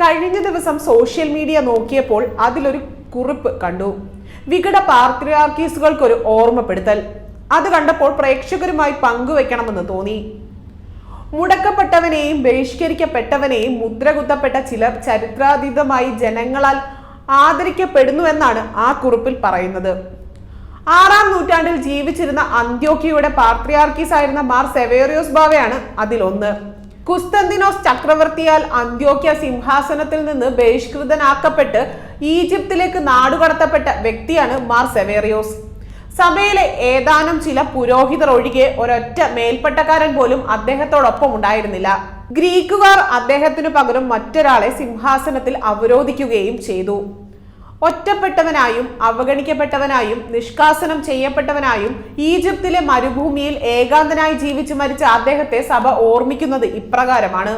കഴിഞ്ഞ ദിവസം social media നോക്കിയപ്പോൾ അതിലൊരു കുറിപ്പ് കണ്ടു. വികട പാർട്ടിയാർക്കീസുകൾക്കൊരു ഓർമ്മപ്പെടുത്തൽ. അത് കണ്ടപ്പോൾ പ്രേക്ഷകരുമായി പങ്കുവെക്കണമെന്ന് തോന്നി. മുടക്കപ്പെട്ടവനെയും ബഹിഷ്കരിക്കപ്പെട്ടവനെയും മുദ്രകുത്തപ്പെട്ട ചിലർ ചരിത്രാതീതമായി ജനങ്ങളാൽ ആദരിക്കപ്പെടുന്നുവെന്നാണ് ആ കുറിപ്പിൽ പറയുന്നത്. ആറാം നൂറ്റാണ്ടിൽ ജീവിച്ചിരുന്ന അന്ത്യോക്കിയുടെ പാർത്രിയാർക്കീസ് ആയിരുന്ന മാർ സെവേറിയോസ് ബാവയാണ് അതിലൊന്ന്. കുസ്തന്തിനോസ് ചക്രവർത്തിയാൽ അന്ത്യോക്യ സിംഹാസനത്തിൽ നിന്ന് ബഹിഷ്കൃതനാക്കപ്പെട്ട് ഈജിപ്തിലേക്ക് നാടുകടത്തപ്പെട്ട വ്യക്തിയാണ് മാർ സെവേറിയോസ്. സഭയിലെ ഏതാനും ചില പുരോഹിതർ ഒഴികെ ഒരൊറ്റ മേൽപ്പട്ടക്കാരൻ പോലും അദ്ദേഹത്തോടൊപ്പം ഉണ്ടായിരുന്നില്ല. ഗ്രീക്കുകാർ അദ്ദേഹത്തിനു പകരം മറ്റൊരാളെ സിംഹാസനത്തിൽ അവരോധിക്കുകയും ചെയ്തു. ഒറ്റപ്പെട്ടവനായും അവഗണിക്കപ്പെട്ടവനായും നിഷ്കാസനം ചെയ്യപ്പെട്ടവനായും ഈജിപ്തിലെ മരുഭൂമിയിൽ ഏകാന്തനായി ജീവിച്ചു മരിച്ച അദ്ദേഹത്തെ സഭ ഓർമ്മിക്കുന്നത് ഇപ്രകാരമാണ്.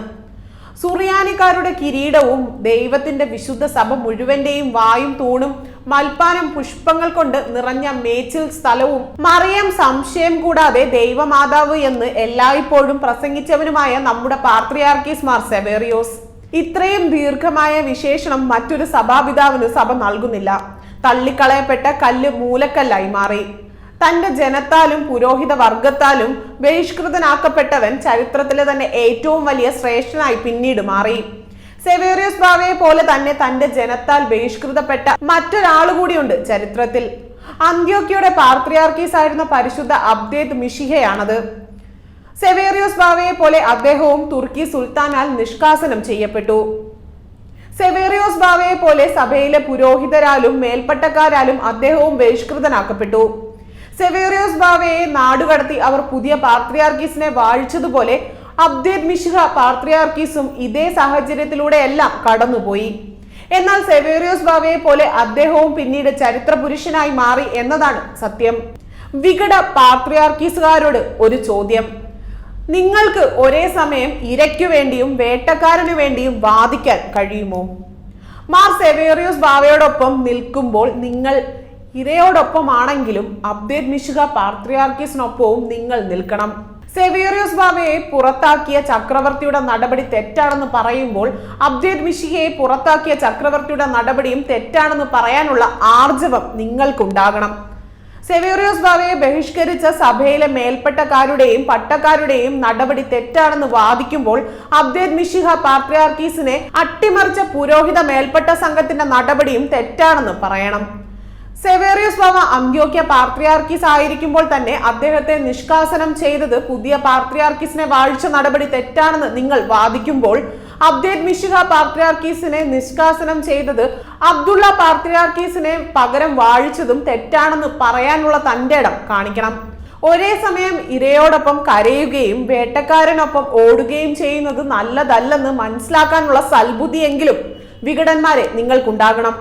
സുറിയാനിക്കാരുടെ കിരീടവും ദൈവത്തിന്റെ വിശുദ്ധ സഭ മുഴുവന്റെയും വായും തൂണും മൽപ്പാനം പുഷ്പങ്ങൾ കൊണ്ട് നിറഞ്ഞ മേച്ചിൽ സ്ഥലവും മറിയം സംശയം കൂടാതെ ദൈവമാതാവ് എന്ന് എല്ലായ്പ്പോഴും പ്രസംഗിച്ചവനുമായ നമ്മുടെ പാർത്രിയാർക്കീസ് മാർ സെവേറിയോസ്. ഇത്രയും ദീർഘമായ വിശേഷണം മറ്റൊരു സഭാപിതാവിന് സഭ നൽകുന്നില്ല. തള്ളിക്കളയപ്പെട്ട കല്ല് മൂലക്കല്ലായി മാറി. തന്റെ ജനത്താലും പുരോഹിത വർഗത്താലും ബഹിഷ്കൃതനാക്കപ്പെട്ടവൻ ചരിത്രത്തിലെ തന്നെ ഏറ്റവും വലിയ ശ്രേഷ്ഠനായി പിന്നീട് മാറി. സെവേറിയസ് ബാവയെ പോലെ തന്നെ തന്റെ ജനത്താൽ ബഹിഷ്കൃതപ്പെട്ട മറ്റൊരാളുകൂടിയുണ്ട് ചരിത്രത്തിൽ. അന്ത്യോക്കിയുടെ പാർത്രിയാർക്കീസ് ആയിരുന്ന പരിശുദ്ധ അബ്ദേദ് മിഷിഹയാണത്. സെവേറിയോസ് ബാവയെ പോലെ അദ്ദേഹവും തുർക്കി സുൽത്താനാൽ നിഷ്കാസനം ചെയ്യപ്പെട്ടു. സെവേറിയോസ് ബാവയെ പോലെ സഭയിലെ പുരോഹിതരാലും മേൽപ്പട്ടക്കാരാലും അദ്ദേഹവും ബഹിഷ്കൃതനാക്കപ്പെട്ടു. സെവേറിയോസ് ബാവയെ നാടുകടത്തി അവർ പുതിയ പാത്രിയാർക്കീസിനെ വാഴിച്ചതുപോലെ അബ്ദേദ് മിശ്ര പാത്രിയാർക്കീസും ഇതേ സാഹചര്യത്തിലൂടെയെല്ലാം കടന്നുപോയി. എന്നാൽ സെവേറിയോസ് ബാവയെ പോലെ അദ്ദേഹവും പിന്നീട് ചരിത്ര പുരുഷനായി മാറി എന്നതാണ് സത്യം. വികട പാത്രിയാർക്കീസുകാരോട് ഒരു ചോദ്യം. നിങ്ങൾക്ക് ഒരേ സമയം ഇരയ്ക്കു വേണ്ടിയും വേട്ടക്കാരനു വേണ്ടിയും വാദിക്കാൻ കഴിയുമോ? മാർ സെവേറിയോസ് ബാവയോടൊപ്പം നിൽക്കുമ്പോൾ നിങ്ങൾ ഇരയോടൊപ്പമാണെങ്കിലും അബ്ദേദ് മിശുക പാർത്രിയാർക്കീസിനൊപ്പവും നിങ്ങൾ നിൽക്കണം. സെവേറിയോസ് ബാബയെ പുറത്താക്കിയ ചക്രവർത്തിയുടെ നടപടി തെറ്റാണെന്ന് പറയുമ്പോൾ അബ്ദേദ് മിഷികയെ പുറത്താക്കിയ ചക്രവർത്തിയുടെ നടപടിയും തെറ്റാണെന്ന് പറയാനുള്ള ആർജവം നിങ്ങൾക്കുണ്ടാകണം. സെവേറിയോസ് ബാവയെ ബഹിഷ്കരിച്ച സഭയിലെ മേൽപ്പട്ടക്കാരുടെയും പട്ടക്കാരുടെയും നടപടി തെറ്റാണെന്ന് വാദിക്കുമ്പോൾ അബ്ദേദ് മിഷിഹ പാത്രിയാർക്കീസിനെ അട്ടിമറിച്ച പുരോഹിത മേൽപ്പെട്ട സംഘത്തിന്റെ നടപടിയും തെറ്റാണെന്ന് പറയണം. സെവേറിയസ് ബാവ അന്ത്യോക്യ പാർട്ടിയാർക്കീസ് ആയിരിക്കുമ്പോൾ തന്നെ അദ്ദേഹത്തെ നിഷ്കാസനം ചെയ്തത് പുതിയ പാർട്ടിയാർക്കീസിനെ വാഴ്ച നടപടി തെറ്റാണെന്ന് നിങ്ങൾ വാദിക്കുമ്പോൾ അബ്ദേദ് മിഷിഹ പാർത്രിയാർക്കീസിനെ നിഷ്കാസനം ചെയ്തത് അബ്ദുള്ള പാർത്രിയാർക്കീസിനെ പകരം വാഴിച്ചതും തെറ്റാണെന്ന് പറയാനുള്ള തന്റെ ഇടം കാണിക്കണം. ഒരേ സമയം ഇരയോടൊപ്പം കരയുകയും വേട്ടക്കാരനൊപ്പം ഓടുകയും ചെയ്യുന്നത് നല്ലതല്ലെന്ന് മനസ്സിലാക്കാനുള്ള സൽബുദ്ധിയെങ്കിലും വികടന്മാരെ നിങ്ങൾക്കുണ്ടാകണം.